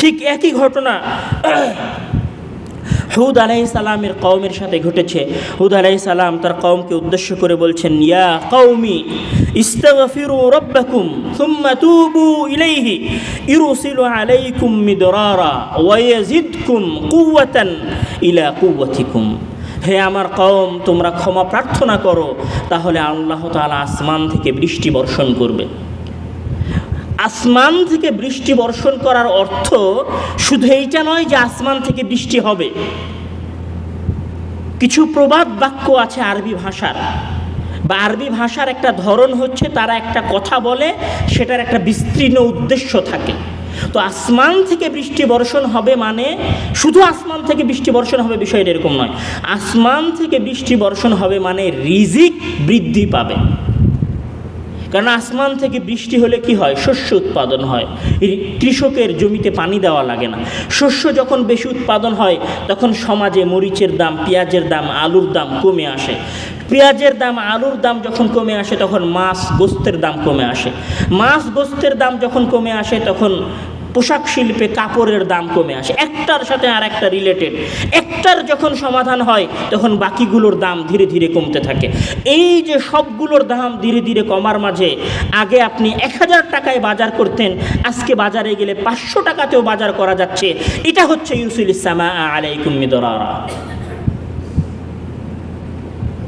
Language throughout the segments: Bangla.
ঠিক একই ঘটনা। হুদ আলাই সালামের কওমের সাথে ঘটেছে। হুদ আলাই সালাম তার কওমকে উদ্দেশ্য করে বলছেন, ইয়া কওমি, ইস্তাগফিরু রাব্বাকুম সুম্মা তুবু ইলাইহি, ইরসিলু আলাইকুম মিদরারা ওয়া ইয়াজিদকুম কুওয়াতান ইলা কুওয়াতিকুম। হে আমার কওম, তোমরা ক্ষমা প্রার্থনা করো, তাহলে আল্লাহ তাআলা আসমান থেকে বৃষ্টি বর্ষণ করবে। আসমান থেকে বৃষ্টি বর্ষণ করার অর্থ শুধু এইটা নয় যে আসমান থেকে বৃষ্টি হবে। কিছু প্রবাদ বাক্য আছে আরবি ভাষার। বা আরবি ভাষার একটা ধরন হচ্ছে তারা একটা কথা বলে, সেটার একটা বিস্তীর্ণ উদ্দেশ্য থাকে। তো আসমান থেকে বৃষ্টি বর্ষণ হবে মানে শুধু আসমান থেকে বৃষ্টি বর্ষণ হবে বিষয়টা এরকম নয়। আসমান থেকে বৃষ্টি বর্ষণ হবে মানে রিজিক বৃদ্ধি পাবে। কারণ আসমান থেকে বৃষ্টি হলে কি হয়? শস্য উৎপাদন হয়। কৃষকের জমিতে পানি দেওয়া লাগে না। শস্য যখন বেশি উৎপাদন হয়, তখন সমাজে মরিচের দাম, পেঁয়াজের দাম, আলুর দাম কমে আসে। পেঁয়াজের দাম, আলুর দাম যখন কমে আসে, তখন মাছ গোস্তের দাম কমে আসে। মাছ গোস্তের দাম যখন কমে আসে, তখন পোশাক শিল্পে কাপড়ের দাম কমে আসে, একটার সাথে আর একটা রিলেটেড একটার যখন সমাধান হয়, তখন বাকিগুলোর দাম ধীরে ধীরে কমতে থাকে। এই যে সবগুলোর দাম ধীরে ধীরে কমার মাঝে, আগে আপনি এক হাজার টাকায় বাজার করতেন, আজকে বাজারে গেলে পাঁচশো টাকাতেও বাজার করা যাচ্ছে। এটা হচ্ছে ইউসুল ইসলামা আলাইকুম মিদরারা।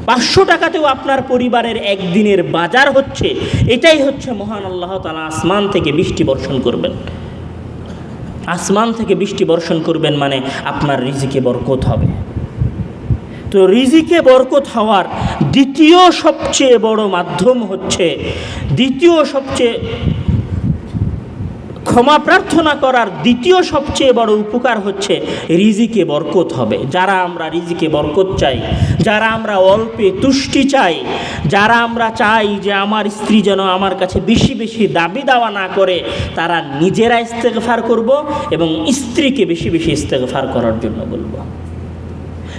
পাঁচশো টাকাতেও আপনার পরিবারের একদিনের বাজার হচ্ছে, এটাই হচ্ছে মহান আল্লাহ তালা আসমান থেকে বৃষ্টি বর্ষণ করবেন। আসমান থেকে বৃষ্টি বর্ষণ করবেন মানে আপনার রিজিকে বরকত হবে। তো রিজিকে বরকত হওয়ার দ্বিতীয় সবচেয়ে বড় মাধ্যম হচ্ছে, দ্বিতীয় সবচেয়ে ক্ষমা প্রার্থনা করার দ্বিতীয় সবচেয়ে বড় উপকার হচ্ছে রিজিকে বরকত হবে। যারা আমরা রিজিকে বরকত চাই, যারা আমরা অল্পে তুষ্টি চাই, যারা আমরা চাই যে আমার স্ত্রী যেন আমার কাছে বেশি বেশি দাবি দাওয়া না করে, তারা নিজেরা ইস্তেগফার করব এবং স্ত্রীকে বেশি বেশি ইস্তেগফার করার জন্য বলব।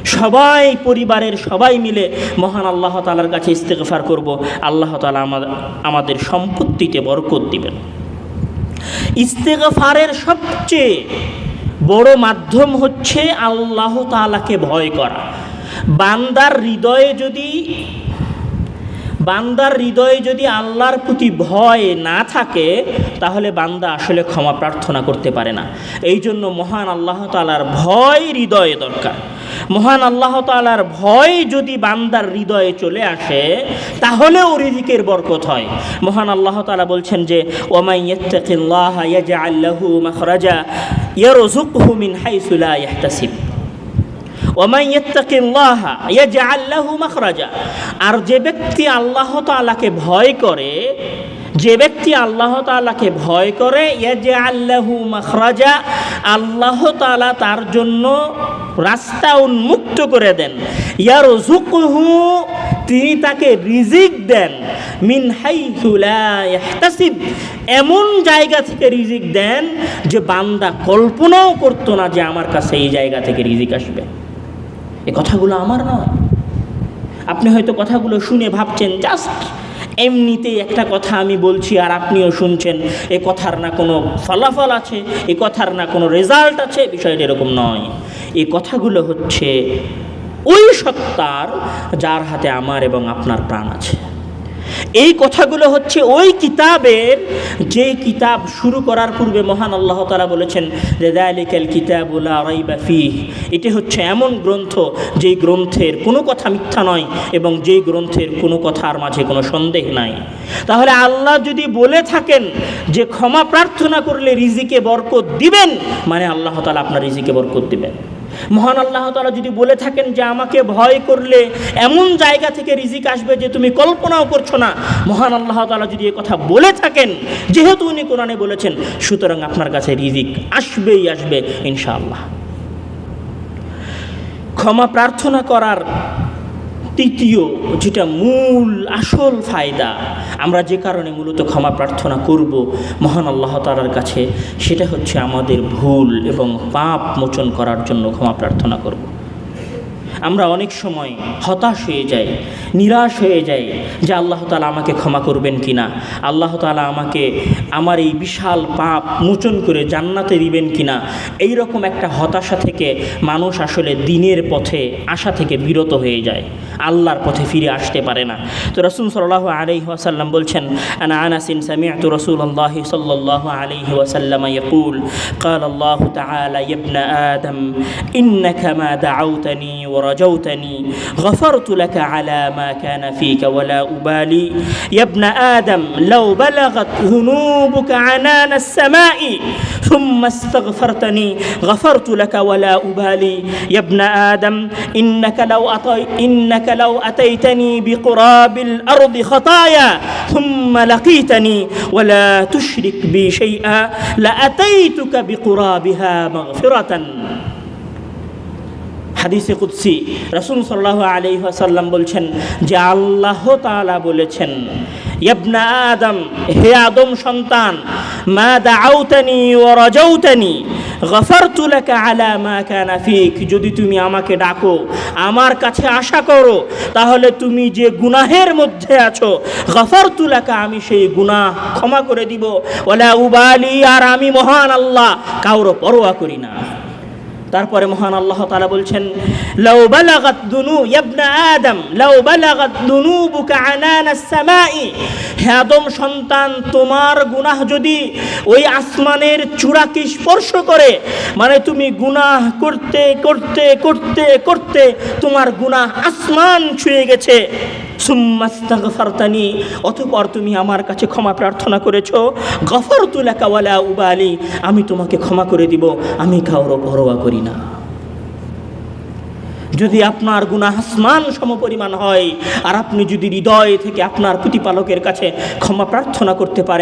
সবাই, পরিবারের সবাই মিলে মহান আল্লাহ তালার কাছে ইস্তেগফার করব। আল্লাহ তালা আমাদের আমাদের সম্পত্তিতে বরকত দিবেন। ইস্তেগফারের সবচেয়ে বড় মাধ্যম হচ্ছে আল্লাহ তালাকে ভয় করা। বান্দার হৃদয়ে যদি, বান্দার হৃদয়ে যদি আল্লাহর প্রতি ভয় না থাকে, তাহলে বান্দা আসলে ক্ষমা প্রার্থনা করতে পারে না। এই জন্য মহান আল্লাহ তালার ভয় হৃদয়ে দরকার। মহান আল্লাহ তালার ভয় যদি বান্দার হৃদয়ে চলে আসে তাহলে তাহলেও রিজিকের বরকত হয়। মহান আল্লাহ তালা বলছেন যে ওমাই ইয়াত্তাকিল্লাহ ইয়াজআল লাহু মাখরাজা ইয়ারযুকহু হাইসু লা ইয়াহতাসিব। ওমাই ইয়াত্তাকিল্লাহ ইয়াজআল লাহু মাখরাজা। আর যে ব্যক্তি আল্লাহ তাআলাকে ভয় করে যে ব্যক্তি আল্লাহ তাআলাকে ভয় করে যে লাহু মাখরাজা, আল্লাহ তালা তার জন্য রাস্তা উন্মুক্ত করে দেন। ইয়ার জুকহু তিনি তাকে রিজিক দেন। মিন ইয়াহতাসিব, এমন জায়গা থেকে রিজিক দেন যে বান্দা কল্পনাও করতো না যে আমার কাছে এই জায়গা থেকে রিজিক আসবে। এ কথাগুলো আমার নয়। আপনি হয়তো কথাগুলো শুনে ভাবছেন, জাস্ট এমনিতেই একটা কথা আমি বলছি আর আপনিও শুনছেন, এ কথার না কোনো ফলাফল আছে, এ কথার না কোনো রেজাল্ট আছে বিষয়টা এরকম নয়। এ কথাগুলো হচ্ছে ওই সত্তার যার হাতে আমার এবং আপনার প্রাণ আছে। এই কথাগুলো হচ্ছে ওই কিতাবের যে কিতাব শুরু করার পূর্বে মহান আল্লাহ তালা বলেছেন যে দায়ালিকাল কিতাবুল্লা রাইবা ফিহ। এটি হচ্ছে এমন গ্রন্থ যেই গ্রন্থের কোনো কথা মিথ্যা নয় এবং যেই গ্রন্থের কোনো কথার মাঝে কোনো সন্দেহ নাই। তাহলে আল্লাহ যদি বলে থাকেন যে, ক্ষমা প্রার্থনা করলে রিজিকে বরকত দিবেন মানে আল্লাহ তালা আপনার রিজিকে বরকত দিবেন। মহান আল্লাহ তালা যদি বলে থাকেন যে আমাকে ভয় করলে এমন জায়গা থেকে রিজিক আসবে যে তুমি কল্পনাও করছ না, মহান আল্লাহ তালা যদি এ কথা বলে থাকেন, যেহেতু উনি কোরআনে বলেছেন, সুতরাং আপনার কাছে রিজিক আসবেই আসবে, ইনশাআল্লাহ। ক্ষমা প্রার্থনা করার তৃতীয়, যেটা মূল, আসল ফায়দা আমরা যে কারণে মূলত ক্ষমা প্রার্থনা করব মহান আল্লাহ তালার কাছে, সেটা হচ্ছে আমাদের ভুল এবং পাপ মোচন করার জন্য ক্ষমা প্রার্থনা করব। আমরা অনেক সময় হতাশ হয়ে যাই নিরাশ হয়ে যাই যে আল্লাহ তালা আমাকে ক্ষমা করবেন কি না আল্লাহ তালা আমাকে আমার এই বিশাল পাপ মোচন করে জান্নাতে দিবেন কি না এইরকম একটা হতাশা থেকে মানুষ আসলে দিনের পথে আশা থেকে বিরত হয়ে যায় আল্লাহর পথে ফিরে আসতে পারে না তো রসুল সাল্লাহ আলাইহি ওয়াসাল্লাম বলছেন আনা আনাসিন সামিআতু রাসূলুল্লাহি সাল্লাল্লাহু আলাইহি ওয়াসাল্লাম يقول قال الله تعالى يا ابن آدم إنك ما دعوتني ورجوتني غفرت لك على ما كان فيك ولا أبالي. يا ابن آدم لو بلغت ذنوبك عنان السماء ثم استغفرتني غفرت لك ولا أبالي. يا ابن آدم إنك لو أطي إنك لو أتيتني بقراب الأرض خطايا ثم لقيتني ولا تشرك بي شيئا لأتيتك بقرابها مغفرة. হাদিসে কুৎসি রসুল সাল্লাহ আলি আসাল্লাম বলছেন যে আল্লাহ তাআলা বলেছেন, ইয়াবনা আদম, হে আদম সন্তান, মা দাউতানি ও রজৌতানি গফারতু লাকা আলা মা কানা ফিক। যদি তুমি আমাকে ডাকো, আমার কাছে আশা করো, তাহলে তুমি যে গুনাহের মধ্যে আছো, গফারতু লাকা, আমি সেই গুনাহ ক্ষমা করে দিব। ওলা উবালি, আর আমি মহান আল্লাহ কাউরও পরোয়া করি না। তারপরে মহান আল্লাহ তালা বলছেন, লাউ বালাগাত দুনু ইবনা আদম, লাউ বালাগাত দুনুবুকা আনানাস সামাই। হে আদম সন্তান, তোমার গুনাহ যদি ওই আসমানের চূড়াকে স্পর্শ করে মানে তুমি গুনাহ করতে করতে করতে করতে তোমার গুনাহ আসমান ছুঁয়ে গেছে। সুম্মাস্তাগফারতানি অতঃপর তুমি আমার কাছে ক্ষমা প্রার্থনা করেছ। গফরতু লাকা ওয়ালা উবালি, আমি তোমাকে ক্ষমা করে দিব, আমি কাউরও পরোয়া করি না। যদি আপনার গুণা আসমান সমপরিমাণ হয়, আর আপনি যদি হৃদয় থেকে আপনার প্রতিপালকের কাছে ক্ষমা প্রার্থনা করতে পারেন